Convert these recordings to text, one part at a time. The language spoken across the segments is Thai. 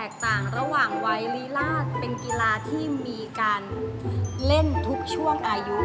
แตกต่างระหว่างวัยลีลาดเป็นกีฬาที่มีการเล่นทุกช่วงอายุ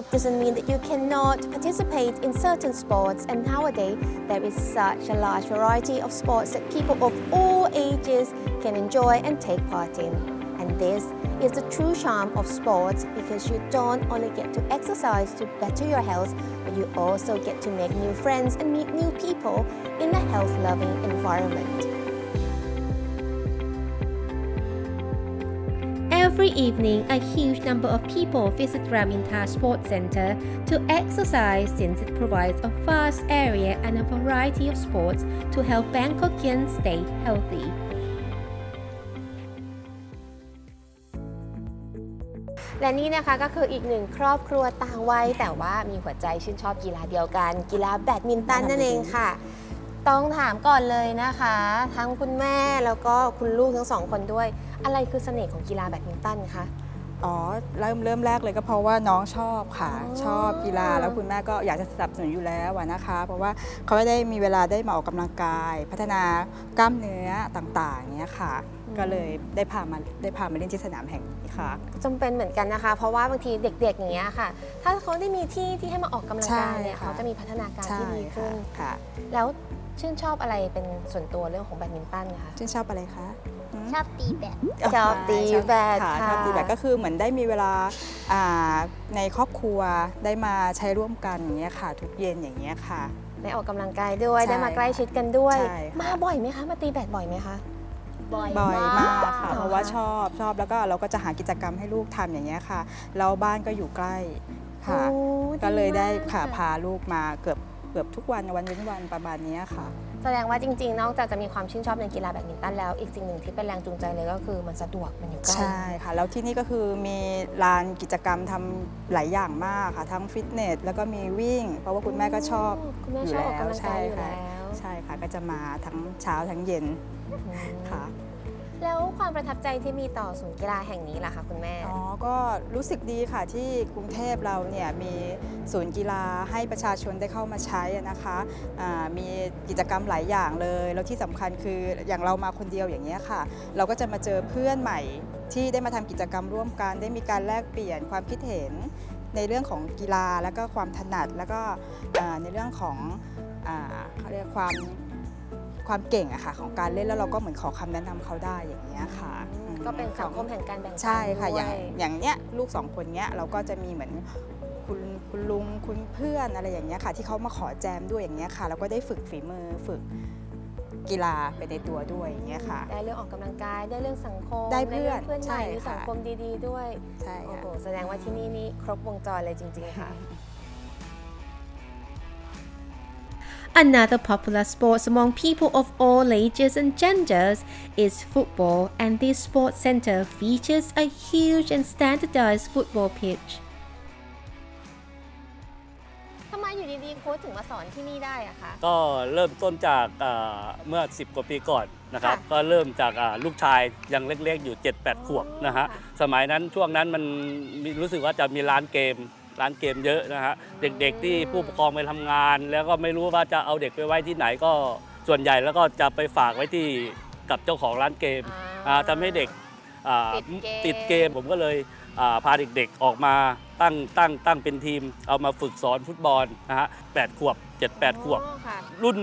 group doesn't mean that you cannot participate in certain sports and nowadays there is such a large variety of sports that people of all ages can enjoy and take part in. And this is the true charm of sports because you don't only get to exercise to better your health, but you also get to make new friends and meet new people in a health-loving environment. Every evening, a huge number of people visit Raminta Sports Center to exercise since it provides a vast area and a variety of sports to help Bangkokians stay healthy. และนี่นะคะก็คืออีกหนึ่งครอบครัวต่างวัยแต่ว่ามีหัวใจชื่นชอบกีฬาเดียวกัน กีฬาแบดมินตันนั่นเองค่ะ ต้องถามก่อนเลยนะคะ ทั้งคุณแม่แล้วก็คุณลูกทั้งสองคนด้วย อะไรคือเสน่ห์ของกีฬาแบดมินตันคะ อ๋อเริ่มเริ่มแรกเลยก็เพราะว่าน้องชอบค่ะอ๋อชอบกีฬาแล้วคุณแม่ก็อยากจะสนับสนุนอยู่แล้วอะนะคะ เพราะว่าเขาได้มีเวลาได้มาออกกำลังกาย พัฒนากล้ามเนื้อต่างๆเนี้ยค่ะ ก็เลยได้พามาได้พามาเล่นที่สนามแห่งนี้ค่ะจำเป็นเหมือนกันนะคะ เพราะว่าบางทีเด็กๆอย่างเงี้ยค่ะ ถ้าเขาได้มีที่ที่ให้มาออกกำลังกายเนี่ยใช่ค่ะเขาจะมีพัฒนาการใช่ที่ดีขึ้ค่ะนค่ะแล้วชื่นชอบอะไรเป็นส่วนตัวเรื่องของแบดมินตันคะชื่นชอบอะไรคะหืม ชอบตีแบด ชอบตีแบดค่ะค่ะชอบตีแบดก็คือเหมือนได้มีเวลาอ่าในครอบครัวได้มาใช้ร่วมกันอย่างเงี้ยค่ะ ทุกเย็นอย่างเงี้ยค่ะ ได้ออกกำลังกายด้วยใช่ได้มาใกล้ชิดกันด้วย ใช่ค่ะ มาบ่อยไหมคะมาตีแบดบ่อยไหมคะ บ่อยบ่อยมากค่ะเหรอคะเพราะว่าชอบชอบแล้วก็เราก็จะหากิจกรรมให้ลูกทำอย่างเงี้ยค่ะแล้วบ้านก็อยู่ใกล้ค่ะ โอ้ก็เลยได้มากค่ะพาลูกมาเกือบเกือบทุกวันวันเว้นวันประมาณเนี้ยค่ะ แสดงว่าจริง ๆ นอกจากจะมีความชื่นชอบในกีฬาแบดมินตันแล้ว อีกสิ่งหนึ่งที่เป็นแรงจูงใจเลยก็คือมันสะดวกมันอยู่ใกล้ ใช่ค่ะ แล้วที่นี่ก็คือมีลานกิจกรรมทำหลายอย่างมากค่ะ ทั้งฟิตเนส แล้วก็มีวิ่ง เพราะว่าคุณแม่ก็ชอบคุณแม่อยู่ชอบออกแล้วกำลังกายอยู่ใช่แล้ค่ะวใช่ค่ะ ก็จะมาทั้งเช้าทั้งเย็นอืมค่ะ แล้วความประทับใจที่มีต่อศูนย์กีฬาแห่งนี้ล่ะคะคุณแม่ อ๋อ ก็รู้สึกดีค่ะที่กรุงเทพเราเนี่ยมีศูนย์กีฬาให้ประชาชนได้เข้ามาใช้นะคะอ่ามีกิจกรรมหลายอย่างเลย แล้วที่สำคัญคืออย่างเรามาคนเดียวอย่างเงี้ยค่ะ เราก็จะมาเจอเพื่อนใหม่ที่ได้มาทำกิจกรรมร่วมกัน ได้มีการแลกเปลี่ยนความคิดเห็นในเรื่องของกีฬาแล้วก็ความถนัดแล้วก็ในเรื่องของอเขาเรียกความ ความเก่งอะค่ะของการเล่นแล้วเราก็เหมือนขอคำแนะนำเขาได้อย่างเงี้ยค่ะอืมก็เป็นสังคมของแห่งการแบ่งปันใช่ค่ะอย่างด้วยอย่างเนี้ยลูกสองคนเนี้ยเราก็จะมีเหมือนคุณคุณลุงคุณเพื่อนอะไรอย่างเงี้ยค่ะ ที่เขามาขอแจมด้วยอย่างเงี้ยค่ะ เราก็ได้ฝึกฝีมือฝึกกีฬาไปในตัวด้วยอย่างเงี้ยค่ะ ได้เรื่องออกกำลังกายได้เรื่องสังคมได้เพื่อนรื่องเพื่อนใหม่ใช่มีค่ะ สังคมดีๆด้วยใช่โอ้ค่ะ โหแสดงว่าที่นี่นี่ครบวงจรเลยจริง ๆ ค่ะ Another popular sports among people of all ages and genders is football, and this sports center features a huge and standardized football pitch. ทำไมอยู่ดีๆโค้ชถึงมาสอนที่นี่ได้อะคะ ก็เริ่มต้นจากอ่าเมื่อ 10 กว่าปีก่อนนะครับ ค่ะก็เริ่มจากอ่าลูกชายยังเล็กๆอยู่ 7-8 ขวบนะฮะ ค่ะ สมัยนั้นช่วงนั้นมันมีรู้สึกว่าจะมีร้านเกม ร้านเกมเยอะนะฮะเด็กๆที่ผู้ปกครองไปทำงาน แล้วก็ไม่รู้ว่าจะเอาเด็กไปไว้ที่ไหนก็ส่วนใหญ่แล้วก็จะไปฝากไว้ที่กับเจ้าของร้านเกมอ่าอ่าทำให้เด็กอ่าติดเกมติดเกมผมก็เลยอ่าพาเด็กๆออกมาตั้งตั้งตั้งเป็นทีม เอามาฝึกสอนฟุตบอลนะฮะแปดขวบเจ็ดแปดขวบอ๋อค่ะรุ่น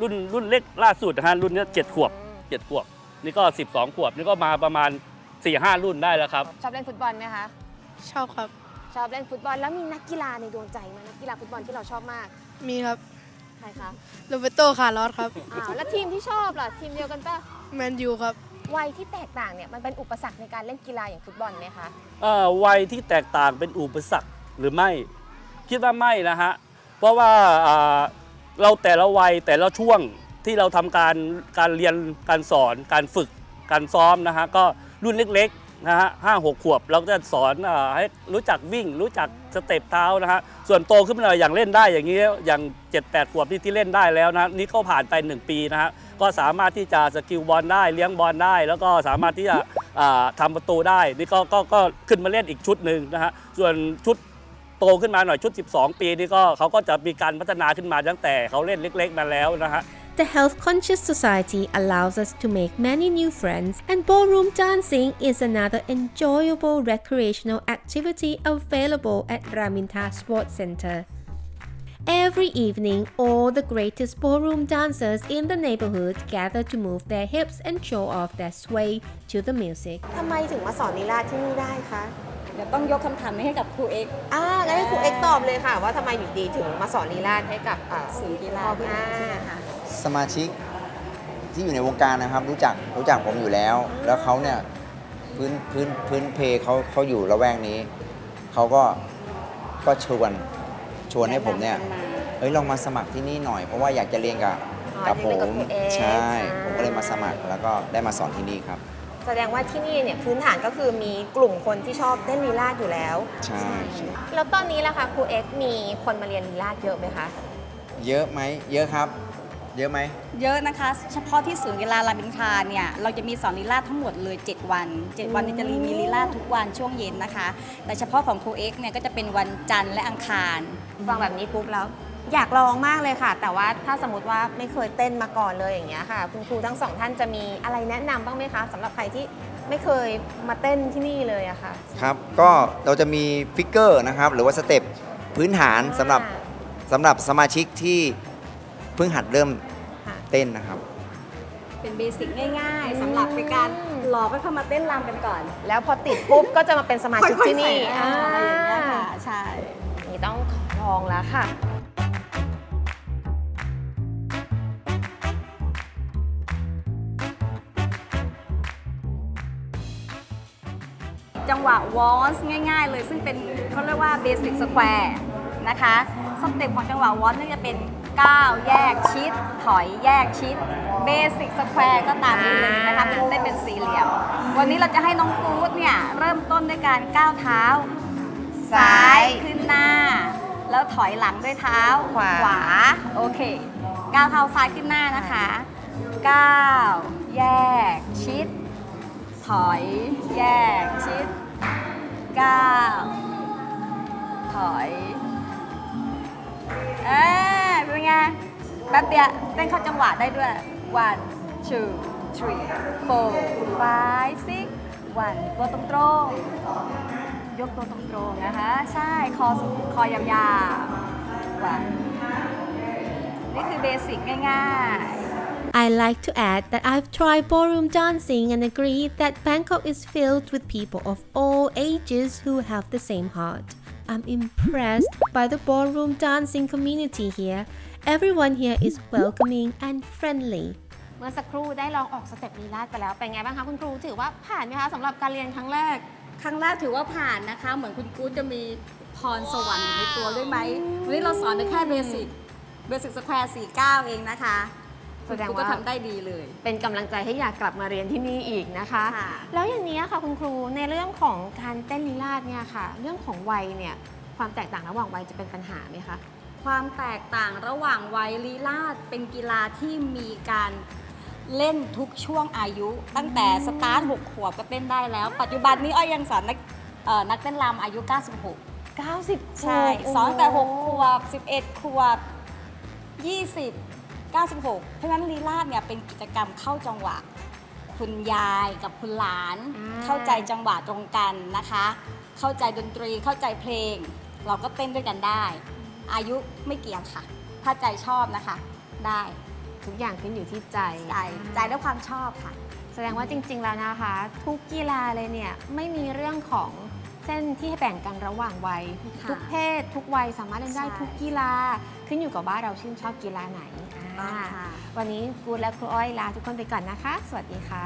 รุ่นรุ่นเล็กล่าสุดนะฮะรุ่นเนี้ยเจ็ดขวบเจ็ดขวบ นี่ก็12ขวบ นี่ก็มาประมาณ4 5รุ่นได้แล้วครับ ชอบเล่นฟุตบอลไหมคะ ชอบครับ ชอบเล่นฟุตบอลแล้วมีนักกีฬาในดวงใจไหมนักกีฬาฟุตบอลที่เราชอบมากมีครับใครคะโรเบโตคาร์ลอสครับอ้าวแล้วทีมที่ชอบล่ะทีมเดียวกันปะแมนยูครับวัยที่แตกต่างเนี่ยมันเป็นอุปสรรคในการเล่นกีฬาอย่างฟุตบอลไหมคะเอ่อวัยที่แตกต่างเป็นอุปสรรคหรือไม่ คิดว่าไม่นะฮะเพราะว่าอ่าเราแต่ละวัยแต่ละช่วงที่เราทำการการเรียนการสอนการฝึกการซ้อมนะฮะก็รุ่นเล็ก นะฮะห้าหกขวบเราก็จะสอนอให้รู้จักวิ่ง รู้จักสเต็ปเท้านะฮะส่วนโตขึ้นมาหน่อยอย่างเล่นได้อย่างนี้อย่าง 7 8 ขวบที่ที่เล่นได้แล้วนะนี่เขาผ่านไป 1 ปีนะฮะก็สามารถที่จะสกิลบอลได้เลี้ยงบอลได้ แล้วก็สามารถที่จะทำาประตูได้นี่ก็ก็ก็ขึ้นมาเล่นอีกชุดหนึ่งนะฮะส่วนชุดโตขึ้นมาหน่อยชุด 12 ปีนี่ก็เขาก็จะมีการพัฒนาขึ้นมาตั้งแต่เขาเล่นเล็ก ๆ มาแล้วนะฮะ The Health Conscious Society allows us to make many new friends, and ballroom dancing is another enjoyable recreational activity available at Raminta Sports Center. Every evening, all the greatest ballroom dancers in the neighborhood gather to move their hips and show off their sway to the music. ทำไมถึงมาสอนลีลาที่นี่ได้คะ เดี๋ยวต้องยกคำถามนี้ให้กับครูเอ็กซ์ อ่างั้นให้ครูเอ็กซ์ตอบเลยค่ะ ว่าทำไมอยู่ดีถึงมาสอนลีลาให้กับอ่า ศูนย์กีฬา พ่อ ด้วย อ่า ใช่ไหมคะ สมาชิกที่อยู่ในวงการนะครับ รู้จักรู้จักผมอยู่แล้ว แล้วเขาเนี่ยพื้นพื้นพื้นเพเขาเขาอยู่ละแวกนี้เขาก็ก็ชวนชวนให้ผมเนี่ยเอ้ยลองมาสมัครที่นี่หน่อย เพราะว่าอยากจะเรียนกับอ๋อกับผเรียนกับม ครูเอ็กซ์ใช่อ่าผมก็เลยมาสมัครแล้วก็ได้มาสอนที่นี่ครับ แสดงว่าที่นี่เนี่ยพื้นฐานก็คือมีกลุ่มคนที่ชอบเล่นลีลาดอยู่แล้ว ใช่ใช่แล้วตอนนี้ล่ะคะครูเอ็กซ์มีคนมาเรียนลีลาดเยอะไหมคะ เยอะไหมเยอะครับ เยอะไหม เยอะนะคะ เฉพาะที่ศูนย์กีฬารามอินทราเนี่ยเราจะมีสอนลีลาดทั้งหมดเลย 7 วัน 7 วันเนี่ยจะมีลีลาดทุกวันช่วงเย็นนะคะ แต่เฉพาะของครูเอ็กซ์เนี่ยก็จะเป็นวันจันทร์และอังคาร ฟังแบบนี้ปุ๊บแล้ว อยากลองมากเลยค่ะ แต่ว่าถ้าสมมติว่าไม่เคยเต้นมาก่อนเลยอย่างเงี้ยค่ะ คุณครูทั้งสองท่านจะมีอะไรแนะนำบ้างไหมคะสำหรับใครที่ไม่เคยมาเต้นที่นี่เลยอะค่ะ ครับ ก็เราจะมีฟิกเกอร์นะครับ หรือว่าสเต็ปพื้นฐานสำหรับสำหรับสมาชิกที่ เพิ่งหัดเริ่มค่ะเต้นนะครับ เป็นเบสิกง่าย ๆสำหรับเป็นการหลอกให้เข้ามาเต้นรำกันก่อนแล้วพอติดปุ๊บ ก็จะมาเป็นสมาชิกค่อยๆที่นี่ใส่อะไรอย่างเงี้ยค่ะใช่นี่ต้องลองแล้วค่ะ จังหวะวอลส์ง่าย ๆ เลยซึ่งเป็นเขาเรียกว่าเบสิกสแควร์นะคะ สเต็ปของจังหวะวอลส์นี่จะเป็น9แยกชิด ถอยแยกชิดเบสิกสแควร์ก็ตามนี้เลยนะคะเป็นเต้นเป็นสี่เหลี่ยม วันนี้เราจะให้น้องกู๊ดเนี่ย เริ่มต้นด้วยการก้าวเท้า ซ้ายขึ้นหน้า แล้วถอยหลังด้วยเท้าขวาโอเคก้าวเท้าซ้ายขึ้นหน้านะคะก้าวแยกชิด ถอยแยกชิดก้าวถอย เอ๊เป็นไงแป๊บเดียวเต้นเข้าจังหวะได้ด้วย one two three four five six one ตัวตรงๆยกตัวตรงๆนะคะ ใช่คอสูงคอยาวๆ one นี่คือเบสิกง่าย ๆ I like to add that I've tried ballroom dancing and agree that Bangkok is filled with people of all ages who have the same heart. I'm impressed by the ballroom dancing community here. Everyone here is welcoming and friendly. เมื่อสักครู่ได้ลองออกสเต็ปลีลาดไปแล้ว เป็นไงบ้างคะคุณครู ถือว่าผ่านไหมคะสำหรับการเรียนครั้งแรก ครั้งแรกถือว่าผ่านนะคะ เหมือนคุณกู๊ดจะมีพรสวรรค์อยู่ในตัวด้วยไหม วันนี้เราสอนไปแค่เบสิก เบสิกสแควร์สี่เก้าเองนะคะ แสดงคุณกู๊ว่าก็ทำได้ดีเลย เป็นกำลังใจให้อยากกลับมาเรียนที่นี่อีกนะคะ ค่ะแล้วอย่างนี้ค่ะคุณครูในเรื่องของการเต้นลีลาดเนี่ยค่ะ เรื่องของวัยเนี่ยความแตกต่างระหว่างวัยจะเป็นปัญหาไหมคะ ความแตกต่างระหว่างวัยลีลาดเป็นกีฬาที่มีการเล่นทุกช่วงอายุ ตั้งแต่สตาร์ท6ขวบก็เต้นได้แล้ว ปัจจุบันนี้อ้อยยังสอนนักเอ่อนักเต้นรำอายุ 96 90ใช่ สอนตั้งแต่ 6 ขวบ 11 ขวบ 20 96 เพราะฉะนั้นลีลาดเนี่ยเป็นกิจกรรมเข้าจังหวะ คุณยายกับคุณหลานอ่าเข้าใจจังหวะตรงกันนะคะ เข้าใจดนตรีเข้าใจเพลง เราก็เต้นด้วยกันได้ อายุไม่เกี่ยงค่ะ ถ้าใจชอบนะคะ ได้ทุกอย่างขึ้นอยู่ที่ใจ ใจใจด้วยความชอบค่ะ แสดงว่าจริง ๆ แล้วนะคะ ทุกกีฬาเลยเนี่ยไม่มีเรื่องของเส้นที่ให้แบ่งกันระหว่างวัย ค่ะทุกเพศ ทุกวัยสามารถเล่นได้ใช่ ทุกกีฬาขึ้นอยู่กับว่าเราชื่นชอบกีฬาไหนอ่า มาก วันนี้กูและครูอ้อยลาทุกคนไปก่อนนะคะ สวัสดีค่ะ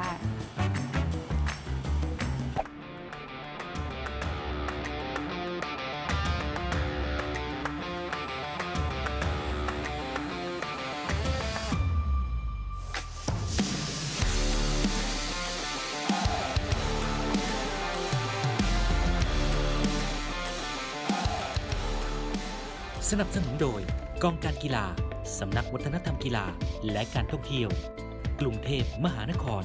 สนับสนุนโดย กองการกีฬาสำนักวัฒนธรรมกีฬาและการท่องเที่ยวกรุงเทพมหานคร